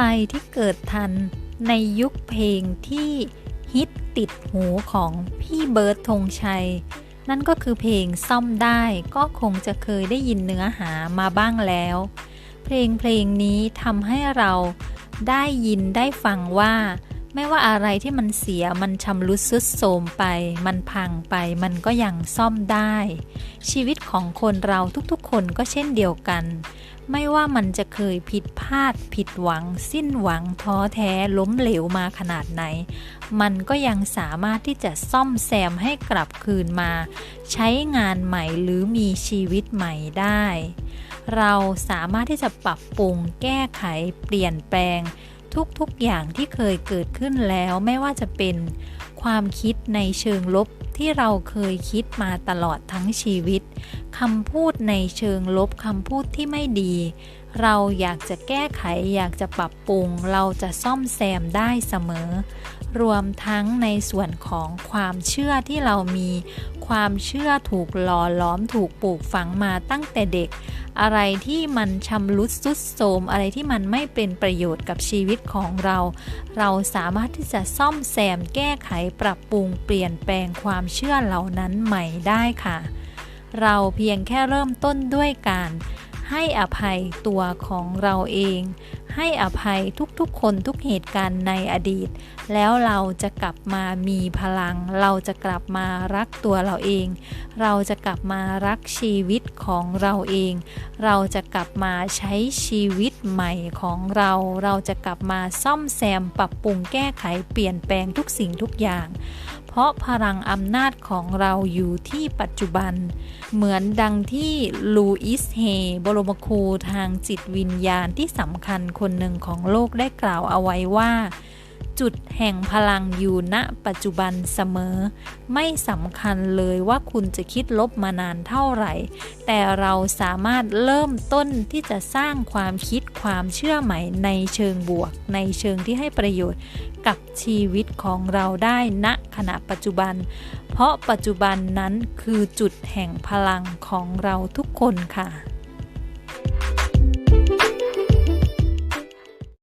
รที่เกิดทันในยุคเพลงที่ฮิตติดหูของพี่เบิร์ดธงชัย นั่นก็คือเพลงซ่อมได้ก็คงจะเคยได้ยินเนื้อหามาบ้างแล้ว เพลงเพลงนี้ทำให้เราได้ยินได้ฟังว่า ไม่ว่าอะไรที่มันเสียมันชำรุดสุดโทรมไป มันพังไปมันก็ยังซ่อมได้ ชีวิตของคนเราทุกๆ คนก็เช่นเดียวกัน ไม่ว่ามันจะเคยผิดพลาด ผิดหวัง สิ้นหวัง ท้อแท้ล้มเหลวมาขนาดไหน มันก็ยังสามารถที่จะซ่อมแซมให้กลับคืนมา ใช้งานใหม่หรือมีชีวิตใหม่ได้ เราสามารถที่จะปรับปรุงแก้ไขเปลี่ยนแปลง ทุกๆอย่างที่เคยเกิดขึ้นแล้วไม่ว่าจะเป็น ความคิดในเชิงลบที่เราเคยคิดมาตลอดทั้งชีวิตคำพูดในเชิงลบคำพูดที่ไม่ดี เราอยากจะแก้ไขอยากจะปรับปรุง เราจะซ่อมแซมได้เสมอ รวมทั้งในส่วนของความเชื่อที่เรามี ความเชื่อถูกหล่อหลอมถูกปลูกฝังมาตั้งแต่เด็ก อะไรที่มันชำรุดสุดโทรมอะไรที่มันไม่เป็นประโยชน์กับชีวิตของเรา เราสามารถที่จะซ่อมแซมแก้ไขปรับปรุงเปลี่ยนแปลงความเชื่อเหล่านั้นใหม่ได้ค่ะ เราเพียงแค่เริ่มต้นด้วยการ ให้อภัยตัวของเราเอง ให้อภัยทุกๆคนทุกเหตุการณ์ในอดีต แล้วเราจะกลับมามีพลัง เราจะกลับมารักตัวเราเอง เราจะกลับมารักชีวิตของเราเอง เราจะกลับมาใช้ชีวิตใหม่ของเรา เราจะกลับมาซ่อมแซมปรับปรุงแก้ไขเปลี่ยนแปลงทุกสิ่งทุกอย่าง เพราะพลังอำนาจของเราอยู่ที่ปัจจุบัน เหมือนดังที่ลูอิสเฮบรมครูทางจิตวิญญาณที่สำคัญคนหนึ่งของโลกได้กล่าวเอาไว้ว่า จุดแห่งพลังอยู่ณปัจจุบันเสมอ ไม่สำคัญเลยว่าคุณจะคิดลบมานานเท่าไหร่ แต่เราสามารถเริ่มต้นที่จะสร้างความคิด ความเชื่อใหม่ในเชิงบวก ในเชิงที่ให้ประโยชน์กับชีวิตของเราได้ณขณะปัจจุบัน เพราะปัจจุบันนั้นคือจุดแห่งพลังของเราทุกคนค่ะ